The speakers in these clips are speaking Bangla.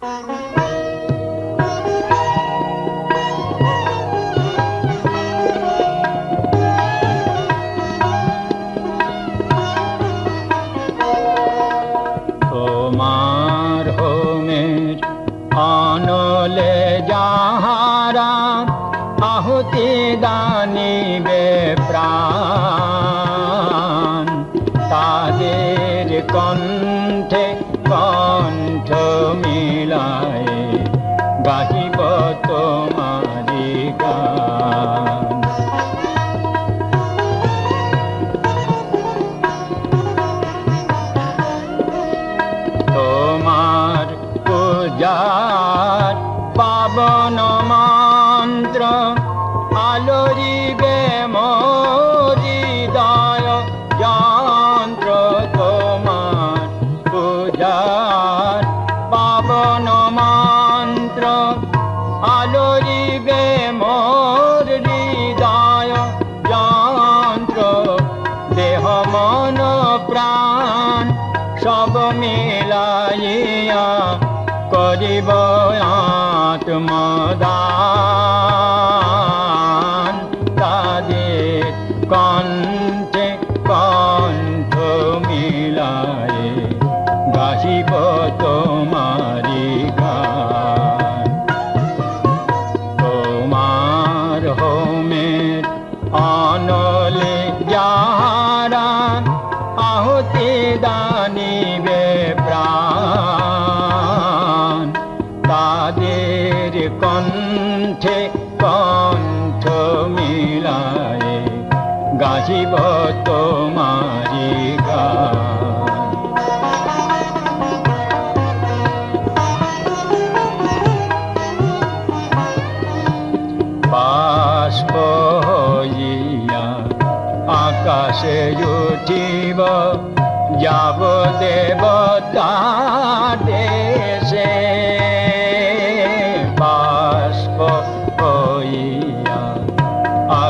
তোমার হোমের অনলে যাহারা আহুতি দানিবে প্রাণ। কণ্ঠে কণ্ঠ মিলায় গাহিব তোমারি গান। তোমার পূজার পাবন মন্ত্র আলোরিবে মন প্রাণ সব মিলাইয়া করিব আত্মদান। তাদের কণ্ঠে কণ্ঠ মিলায়ে গাহিব তোমারি গান। তোমার হোমের অনলে যাহারা মিলায়ে গাহিব তোমারি গান। বাষ্প হইয়া আকাশে উঠিব যাব দেবতা দেশে। বাষ্প হইয়া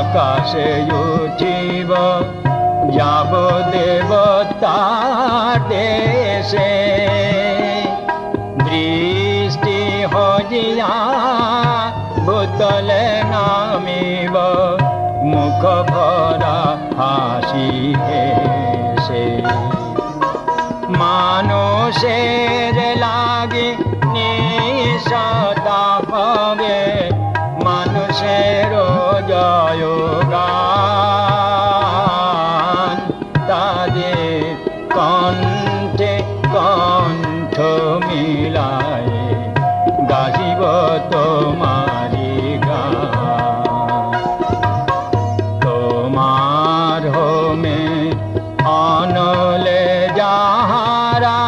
আকাশে উঠিব, যাব দেবতা দেশে। দৃষ্টি হজিয়া ভূতলে নামিব, মুখ ভরা হাসি হেসে। মানুষের লাগে নিঃসতা হবে গাহিব তোমারি গান তোমার হোমে অনলে যাহারা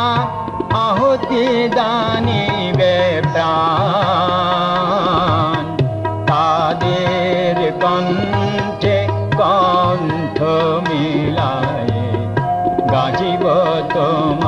আহুতি দানিবে প্রাণ। তাদের কণ্ঠে কণ্ঠ মিলায়ে গাজিব তোমারি